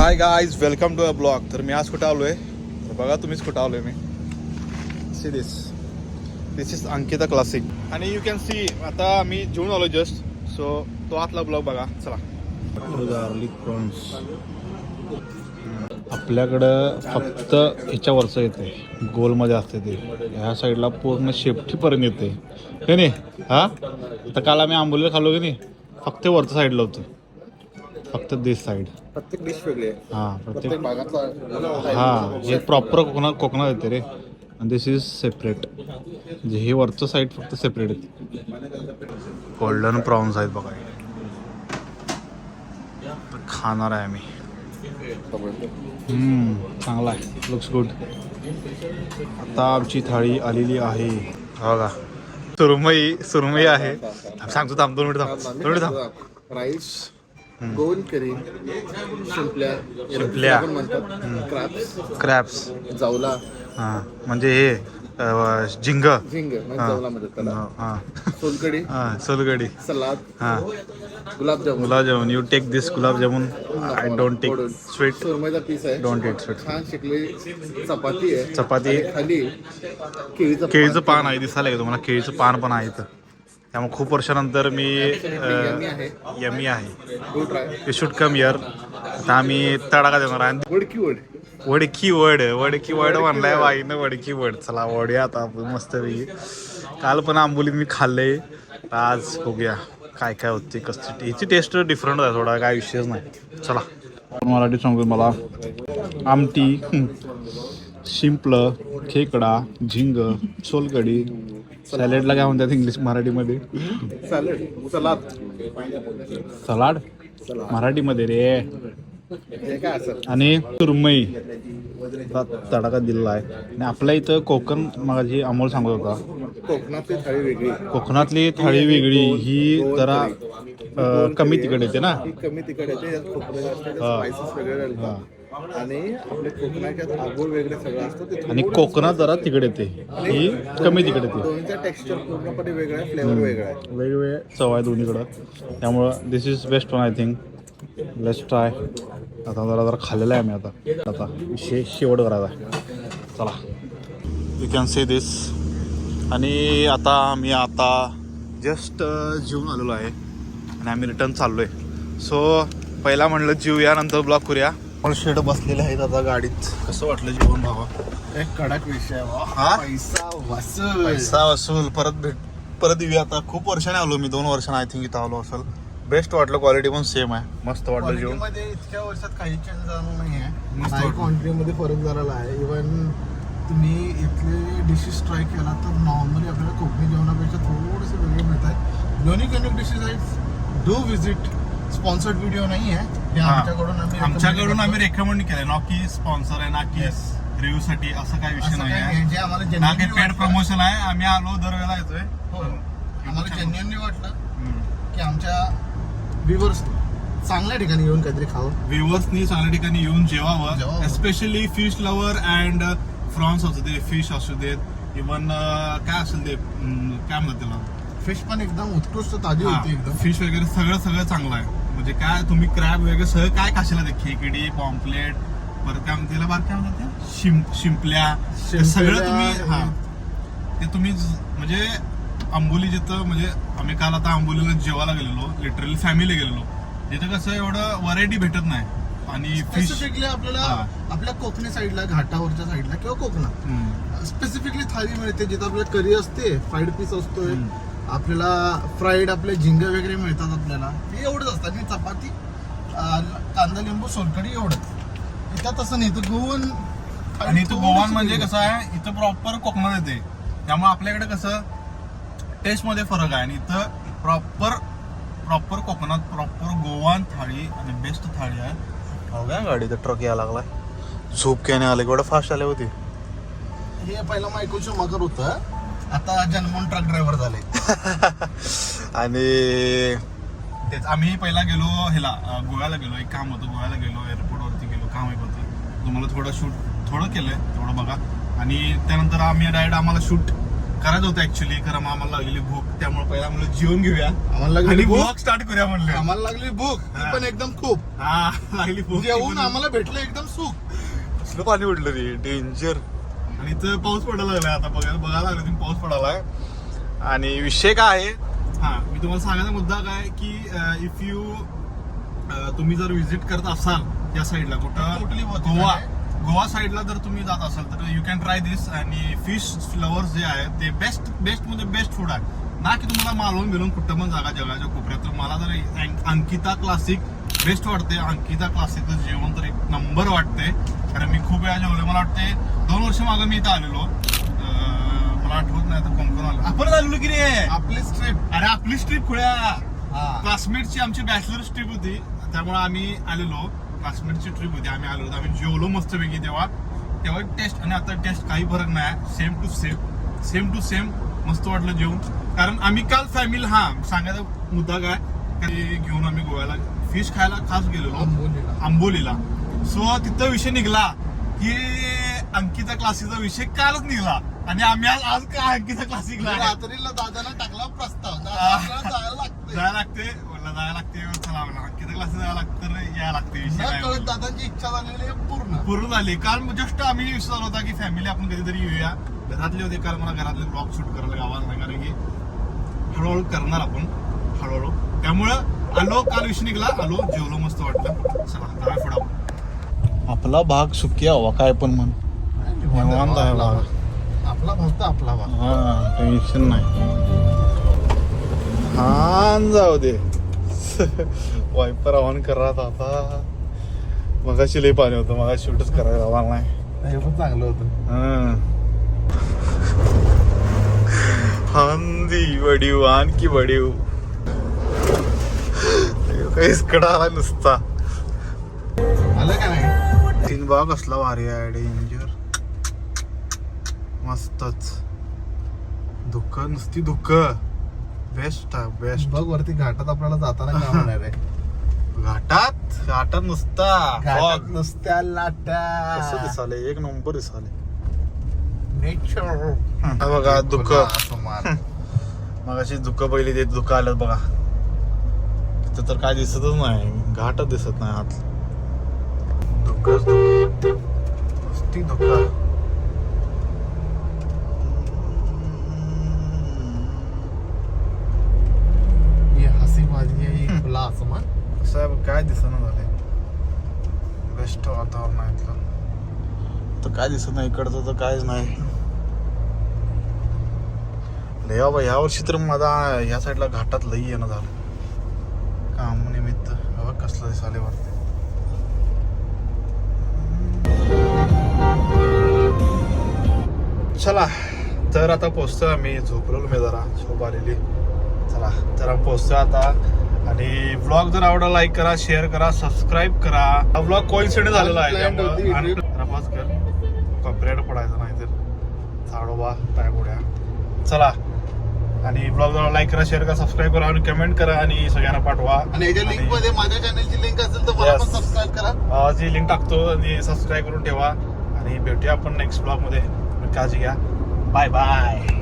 Hi guys welcome to a blog तर मी आज कुठं आलो आहे तर बघा तुम्हीच कुठं आलो आहे मी. See this this is Ankita classic आणि यू कॅन सी आता आम्ही जेवून आलो जस्ट सो तो आतला ब्लॉग बघा. चला. गार्लिक प्रॉन्स आपल्याकडं फक्त ह्याच्यावरचं येते. गोलमध्ये असते ते. ह्या साईडला पूर्ण शेपटीपर्यंत येते. हे नाही हा? आता काल आम्ही आंबोलीला खाल्लो की नाही फक्त वरचं साईडला होतं. फक्त दिस साईड प्रत्येक डिश वेगळी आहे. हां प्रत्येक प्रत्येक भागातला हां हे प्रॉपर कोकणात कोकणात येते रे. आणि दिस इज सेपरेट म्हणजे हे वरचं साईड फक्त सेपरेट येते गोल्डन प्रॉन्स आहेत बघा. तर खाणार आहे आम्ही. हम्म, चांगला आहे. लुक्स गुड आता आमची थाळी आलेली आहे. हो का सुरमई सुरमई आहे. सांगतो थांब दोन मिनिट थांब. दोन मिनिट थांब. राईस गोल करी शिंपल्या शिंपल्या. म्हणतात. क्रॅप्स क्रॅप्स जावला. हां म्हणजे हे अं, झिंग. झिंग म्हणजे जावला म्हणतात त्याला. हां सोलकडी हां सोलगडी सलाद. हां. Gulab jamun. Gulab jamun. You take this gulab jamun. I don't take. Sweet सुरमईचा piece आहे. डोंट टेक स्वीट छान शिकली. चपाती आहे. चपाती. आणि खाली केळीचं केळीचं पान. आहे दिसायला का तुम्हाला. केळीचं पान पण आहे इथं. त्यामुळे खूप वर्षानंतर मी यमी आहे. यू शूड कम इयर आता आम्ही तडाखा देणार आहे. वडकी वड वडकी वड? वडकी वड म्हणलाय बाईनं वडकी वड. चला वडूया आता आपण मस्त काल पण आंबोलीत मी खाल्ले आज बघूया काय काय होते कसं हिची टेस्ट डिफरंट आहे थोडा काय विषयच नाही. चला. मराठी सांगू मला. आमटी शिंपलं खेकडा झिंग सोलकडी सॅलेडला काय म्हणतात इंग्लिश मराठीमध्ये? सॅलड सलाद सलाड मराठीमध्ये रे. आणि सुरमई चा तडाखा दिलेला आहे. आणि आपल्या इथं कोकण माझी अमोल सांगत होता. कोकणातली थाळी वेगळी. कोकणातली थाळी वेगळी. ही जरा अं, कमी तिकड येते ना? कमी तिखट येते. यात खोबरं जास्त आहे. स्पायसेस वेगळे घालतात आणि आपल्या कोकणाच्यात आगोळ वेगळे सगळं असतं ते आणि कोकणात जरा तिकड येते ही कमी तिकड येते दोन्हीचा टेक्स्चर पूर्णपणे वेगळा आहे फ्लेवर वेगळा आहे. वेगवेगळे चव आहे दोन्हीकडं. त्यामुळं this is best one I think let's try आता जरा जरा खाल्लेलं आहे आम्ही आता. आता शे शेवट करायचा चला. यू कॅन से दिस आणि आता मी आता जस्ट जेवून आलेलो आहे. आणि आम्ही रिटर्न चाललो आहे सो पहिला म्हणलं जीव या नंतर ब्लॉक करूया. पण शेड बसलेले आहेत आता गाडीत. कसं वाटलं जेवण बाबा एक कडक विषय. हा? पैसा वसूल. पैसा वसूल. परत भेट परत येऊया आता. खूप वर्षाने आलो मी. दोन वर्षाने आय थिंक इथं आलो असेल. बेस्ट वाटलं क्वालिटी पण सेम आहे. मस्त वाटलं जेवण. क्वालिटीमध्ये इतक्या वर्षात काही चेंज झाला नाही आहे. क्वांटिटीमध्ये फरक झालेला आहे. इवन तुम्ही इथले डिशेस ट्राय केला तर नॉर्मली आपल्याला कोकणी जेवणापेक्षा थोडेसे वेगळे मिळत आहेत दोन्ही कनेक्ट डिशेस आहेत डू विजिट स्पॉन्सर्ड व्हिडिओ नाही आहे. आमच्याकडून आम्ही रेकमेंड केलंय ना की स्पॉन्सर आहे ना की. रिव्ह्यू साठी असं काही. विषय असं नाही ना की पेड प्रमोशन आहे आम्ही आलो दरवेळेला येतोय हो. आम्हाला जेन्युअनली वाटलं. की आमच्या व्ह्युअर्स चांगल्या ठिकाणी येऊन काहीतरी खावं व्ह्युअर्सनी चांगल्या ठिकाणी येऊन जेवावं. Especially fish lover and prawns असू दे फिश असू देत इवन काय असेल ते अं, काय म्हणतात त्याला फिश पण एकदम उत्कृष्ट ताजी होती एकदम फिश वगैरे सगळं सगळं चांगलं आहे म्हणजे काय तुम्ही क्रॅब वगैरे सगळं काय खाशीला ते खेकडी पॉम्पलेट परत काय म्हणते त्याला? बार काय म्हणतात? शिंप शिंपल्या. ते सगळं तुम्ही हा. ते तुम्ही म्हणजे आंबोली जिथं म्हणजे आम्ही काल आता आंबोलीला जेवायला गेलेलो लिटरली फॅमिली गेलेलो. तिथं कसं एवढं व्हरायटी भेटत नाही. आणि फिश स्पेसिफिकली आपल्याला हा. आपल्या कोकणी साईडला घाटावरच्या साईडला किंवा कोकणात. स्पेसिफिकली थाळी मिळते जिथं आपल्याला करी असते फ्राईड पीस असतोय. आपल्याला फ्राईड आपले झिंगे वगैरे मिळतात आपल्याला. हे एवढंच असतं आणि चपाती कांदा लिंबू सोलकडी एवढंच. इथं तसं नाही. तर गोवन आणि इथं गोवान म्हणजे. कसं आहे इथं प्रॉपर कोकणात येते. त्यामुळे आपल्याकडे कसं टेस्टमध्ये फरक आहे. आणि इथं प्रॉपर प्रॉपर कोकणात प्रॉपर गोवान थाळी आणि बेस्ट थाळी आहे. हो काय गाडी तर ट्रक यायला लागलाय? झोप आले? एवढं फास्ट आले होती. हे पहिलं मायकोल मगर होतं. आता जन्मून ट्रक ड्रायव्हर झाले. आणि तेच आम्ही पहिला गेलो ह्याला अं, गोव्याला गेलो. एक काम होतं गोव्याला गेलो एअरपोर्टवरती गेलो काम एक होतं. तुम्हाला थोडं शूट थोडं केलंय तेवढं बघा. आणि त्यानंतर आम्ही डायरेक्ट आम्हाला शूट करायचं होतं ऍक्च्युली कारण आम्हाला लागलेली भूक त्यामुळे पहिला म्हणलं जेवण घेऊया. आम्हाला लागली आणि भूक? ब्लॉग स्टार्ट करूया म्हणलं. आम्हाला लागली भूक ती. पण एकदम खूप. हा लागली भूक. जेवून आम्हाला भेटलं एकदम सुख. कसलं पाणी उडलं रे? डेंजर आणि इथं पाऊस पडायला लागलाय आता बघायला बघायला लागलं तुम्ही पाऊस पडायलाय आणि विषय काय आहे? हा मी तुम्हाला सांगायचा मुद्दा काय की इफ यू तुम्ही जर व्हिजिट करत असाल या साईडला कुठं? गोवा. गोवा साईडला जर तुम्ही जात असाल तर यू कॅन ट्राय दिस आणि फिश फ्लवर्स जे आहेत ते बेस्ट बेस्टमध्ये बेस्ट फूड आहे. ना की तुम्हाला मालवण बिलवून कुठं पण जागा जगाच्या कोपऱ्यात तर मला अं- अंकिता क्लासिक बेस्ट वाटते अंकिता क्लासिकचं जेवण तर एक नंबर वाटते कारण मी खूप वेळा जेवले मला वाटते दोन वर्ष मागं मी इथं आलेलो. मला आठवत नाही आता कोण कोण आलं. आपण आलेलो की रे आपली स्ट्रीप अरे आपली ट्रिप खुळ्या. क्लासमेटची आमची बॅचलर्स ट्रिप होती. त्यामुळे आम्ही आलेलो. क्लासमेटची ट्रिप होती. आम्ही आलेलो. आम्ही जेवलो मस्तपैकी तेव्हा. तेव्हा टेस्ट आणि आता टेस्ट काही फरक नाही. Same to same same to same मस्त वाटलं जेवण कारण आम्ही काल फॅमिली हा सांगायचा मुद्दा काय? घेऊन आम्ही गोव्याला फिश खायला खास गेलेलो. आंबोलीला. आंबोलीला. सो तिथं विषय निघला की अंकिता क्लासीचा विषय कालच निघला. आणि आम्ही आज आज काय अंकिता क्लासिकला. रात्रीला दादाला टाकला प्रस्ताव. जायला लागते जायला लागते मला जायला लागते चला म्हणलं अंकिता क्लास जायला लागतं तर यायला लागते विषय. दादाची इच्छा झालेली आहे पूर्ण. पूर्ण झाली. काल जस्ट आम्ही विचार होता की फॅमिली आपण कधीतरी येऊया. घरातले होते. काल मला घरातले ब्लॉग शूट करायला गावाला नाही कारण की हळूहळू करणार आपण. हळूहळू. त्यामुळं आलो काल विषय निघला. आलो जेवलो मस्त वाटलं. चला पुढं आपण. आपला भाग सुखी हवा काय पण म्हण. निवांत आहे आपला. आपला फक्त आपला भाग. हा टेन्शन नाही. हा जाऊ दे. वायपर ऑन करा आता. मगाशी लई पाणी होतं मगा शूटच करायला गावाला नाही. हे पण चांगलं होतं. हांदी वडीव आणखी वडीव. काहीच कडा आला नुसता. आलं बाग असला भारी आहे डेंजर मस्तच. दुःख नुसती दुःख बेस्ट आहे बेस्ट बघ वरती घाटात आपल्याला जाताना काय होणार आहे. घाटात? घाटात नुसता. घाटात fog. नुसत्या कसं लाटा दिसाले एक नंबर दिसाले नेचर हा बघा दुःख समार मगाशी दुःख पहिली ते दुःख आलं बघा. तिथं तर काय दिसतच नाही. घाटच दिसत नाही आत. ये हसी बाजी आहे ये खुला आसमान। साहेब काय दिसणं झालंय? बेस्ट वातावरण आहे इथलं. तर काय दिसत नाही इकडचं तर कायच नाही. लय बाबा ह्या वर्षी तर माझा ह्या साईडला घाटात लई येणं झालं. काम निमित्त बाबा कसलं दिसाले वरती. चला तर आता पोचतोय आम्ही झोपलेलो मी जरा झोप आलेली. चला तर आम्ही पोचतोय आता. आणि ब्लॉग जर आवडला लाईक करा शेअर करा सबस्क्राईब करा. हा ब्लॉग कोइन्सिडेंट झालेला आहे त्यामुळं. आणि कर. कॉपरेट पडायचं नाही तर. झाडोबा काय पुढ्या चला. आणि ब्लॉग जरा लाईक करा शेअर करा सबस्क्राईब करा आणि कमेंट करा आणि सगळ्यांना पाठवा. आणि याच्या लिंकमध्ये माझ्या चॅनलची लिंक असेल तर मला. पण सबस्क्राईब करा. जी लिंक टाकतो आणि सबस्क्राईब करून ठेवा. आणि भेटूया आपण नेक्स्ट ब्लॉगमध्ये. Kazuya. Bye bye.